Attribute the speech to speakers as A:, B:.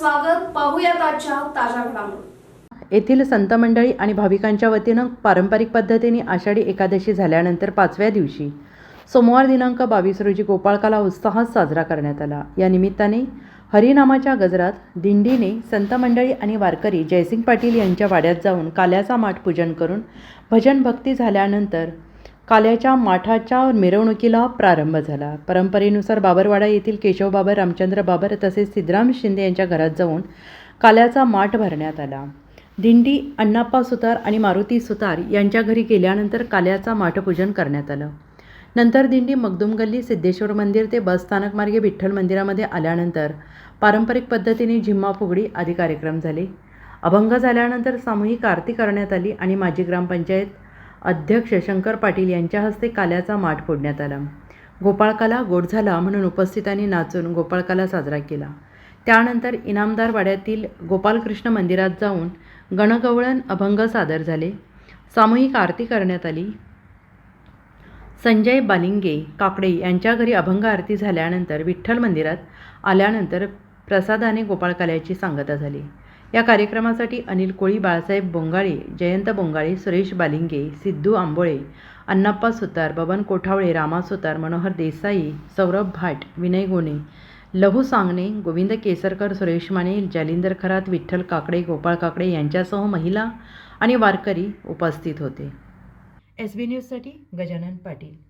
A: स्वागत. पाहूयात आजच्या ताज्या घडामोडी.
B: येथील संत मंडळी आणि भाविकांच्या वतीनं पारंपरिक पद्धतीने आषाढी एकादशी झाल्यानंतर पाचव्या दिवशी सोमवार दिनांक बावीस रोजी गोपाळकाला उत्साहात साजरा करण्यात आला. या निमित्ताने हरिनामाच्या गजरात दिंडीने संत मंडळी आणि वारकरी जयसिंग पाटील यांच्या वाड्यात जाऊन काल्याचा माठ पूजन करून भजन भक्ती झाल्यानंतर काल्याच्या माठाच्या मिरवणुकीला प्रारंभ झाला. परंपरेनुसार बाबरवाडा येथील केशव बाबर रामचंद्र बाबर तसेच सिद्धराम शिंदे यांच्या घरात जाऊन काल्याचा माठ भरण्यात आला. दिंडी अण्णाप्पा सुतार आणि मारुती सुतार यांच्या घरी गेल्यानंतर काल्याचा माठपूजन करण्यात आलं. नंतर दिंडी मगदुम गल्ली सिद्धेश्वर मंदिर ते बस स्थानक मार्गे विठ्ठल मंदिरामध्ये आल्यानंतर पारंपरिक पद्धतीने झिम्मा फुगडी आदी कार्यक्रम झाले. अभंग झाल्यानंतर सामूहिक आरती करण्यात आली आणि माजी ग्रामपंचायत अध्यक्ष शंकर पाटील यांच्या हस्ते काल्याचा माठ फोडण्यात आला. गोपाळकाला गोड झाला म्हणून उपस्थितांनी नाचून गोपाळकाला साजरा केला. त्यानंतर इनामदार वाड्यातील गोपालकृष्ण मंदिरात जाऊन गणगवळण अभंग सादर झाले. सामूहिक आरती करण्यात आली. संजय बालिंगे काकडे यांच्या घरी अभंग आरती झाल्यानंतर विठ्ठल मंदिरात आल्यानंतर प्रसादाने गोपाळकाल्याची सांगता झाली. या कार्यक्रमासाठी अनिल कोळी बाळासाहेब बोंगाळे जयंत बोंगाळे सुरेश बालिंगे सिद्धू आंबोळे अण्णाप्पा सुतार बबन कोठावळे रामा सुतार मनोहर देसाई सौरभ भाट विनय गोणे लहू सांगणे गोविंद केसरकर सुरेश माने जालिंदर खरात विठ्ठल काकडे गोपाळ काकडे यांच्यासह महिला आणि वारकरी उपस्थित होते. एस बी न्यूजसाठी गजानन पाटील.